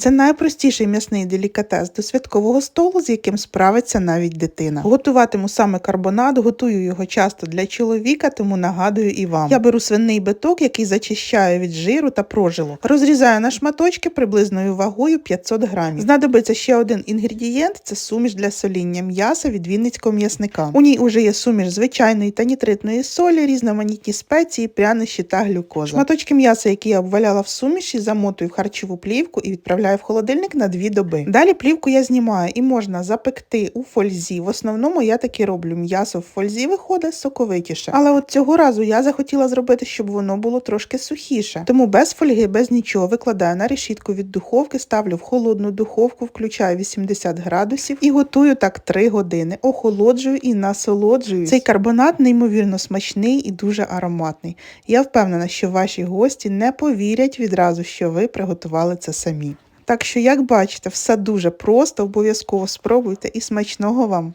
Це найпростіший м'ясний делікатес до святкового столу, з яким справиться навіть дитина. Готуватиму саме карбонат, готую його часто для чоловіка, тому нагадую і вам. Я беру свиний биток, який зачищаю від жиру та прожилок. Розрізаю на шматочки приблизною вагою 500 грамів. Знадобиться ще один інгредієнт це суміш для соління м'яса від вінницького м'ясника. У ній уже є суміш звичайної та нітритної солі, різноманітні спеції, прянощі та глюкоза. Шматочки м'яса, які я обваляла в суміші, замотую в харчову плівку і відправляю в холодильник на 2 доби. Далі плівку я знімаю і можна запекти у фользі. В основному я таки роблю м'ясо в фользі, виходить соковитіше. Але от цього разу я захотіла зробити, щоб воно було трошки сухіше. Тому без фольги, без нічого викладаю на решітку від духовки, ставлю в холодну духовку, включаю 80 градусів і готую так 3 години. Охолоджую і насолоджуюсь. Цей карбонат неймовірно смачний і дуже ароматний. Я впевнена, що ваші гості не повірять відразу, що ви приготували це самі. Так що, як бачите, все дуже просто, обов'язково спробуйте і смачного вам!